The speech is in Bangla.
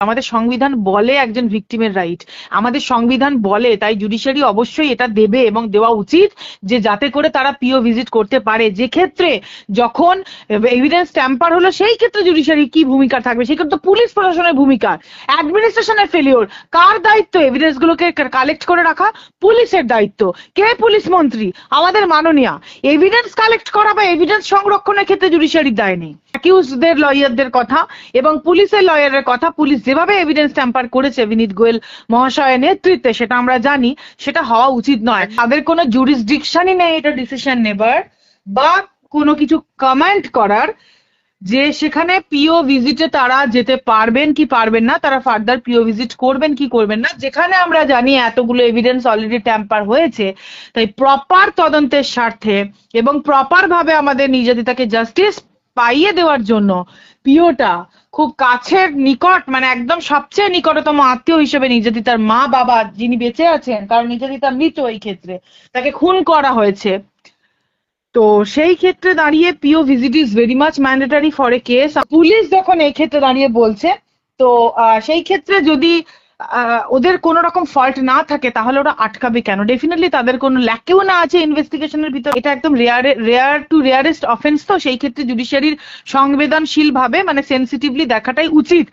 আমাদের সংবিধান বলে একজন ভিকটিমের রাইট আমাদের সংবিধান বলে, তাই জুডিশিয়ারি অবশ্যই এটা দেবে এবং দেওয়া উচিত যে যাতে করে তারা পিও ভিজিট করতে পারে। যে ক্ষেত্রে যখন এভিডেন্স ট্যাম্পার হলো, সেই ক্ষেত্রে জুডিশিয়ারি কি ভূমিকা থাকবে? সেই ক্ষেত্রে পুলিশ প্রশাসনের ভূমিকা। অ্যাডমিনিস্ট্রেশনের ফেলিওর কার দায়িত্ব এভিডেন্স গুলোকে কালেক্ট করে রাখা? পুলিশের দায়িত্ব। কে পুলিশ মন্ত্রী? আমাদের মাননীয়া। এভিডেন্স কালেক্ট করা বা এভিডেন্স সংরক্ষণের ক্ষেত্রে জুডিশিয়ারির দায় নেই। অ্যাকিউজদের লয়ারদের কথা এবং পুলিশের লয়ারের কথা পুলিশ যেভাবে এভিডেন্স ট্যাম্পার করেছে বিনীত গোয়েল মহাশয়ের নেতৃত্বে, সেটা আমরা জানি, সেটা হওয়া উচিত নয়। তাদের কোনো জুরিসডিকশনই নেই এটা ডিসিশন নেবার, বা কোনো কিছু কমেন্ট করার, যে সেখানে পিও ভিজিটে তারা যেতে পারবেন কি পারবেন না, তারা ফার্দার পিও ভিজিট করবেন কি করবেন না, যেখানে আমরা জানি এতগুলো এভিডেন্স অলরেডি ট্যাম্পার হয়েছে, তাই প্রপার তদন্তের স্বার্থে এবং প্রপার ভাবে আমাদের নির্যাতিতাকে জাস্টিস পাইয়ে দেওয়ার জন্য পিওটা খুব কাছের নিকট মানে একদম সবচেয়ে নিকটতম আত্মীয় হিসেবে নির্যাতিতার মা বাবা যিনি বেঁচে আছেন, কারণ নির্যাতিতা মৃত এই ক্ষেত্রে, তাকে খুন করা হয়েছে। তো সেই ক্ষেত্রে দাঁড়িয়ে PO visit is very much mandatory for a case. Police যখন এই ক্ষেত্রে দাঁড়িয়ে বলছে, তো সেই ক্ষেত্রে যদি ওদের কোনো রকম ফল্ট না থাকে, তাহলে ওরা আটকাবে কেন? ডেফিনেটলি তাদের কোনো ল্যাকেও না আছে ইনভেস্টিগেশনের ভিতর। এটা একদম rare rare to rarest offence তো, সেই ক্ষেত্রে জুডিশিয়ারির সংবেদনশীল ভাবে মানে সেন্সিটিভলি দেখাটাই উচিত।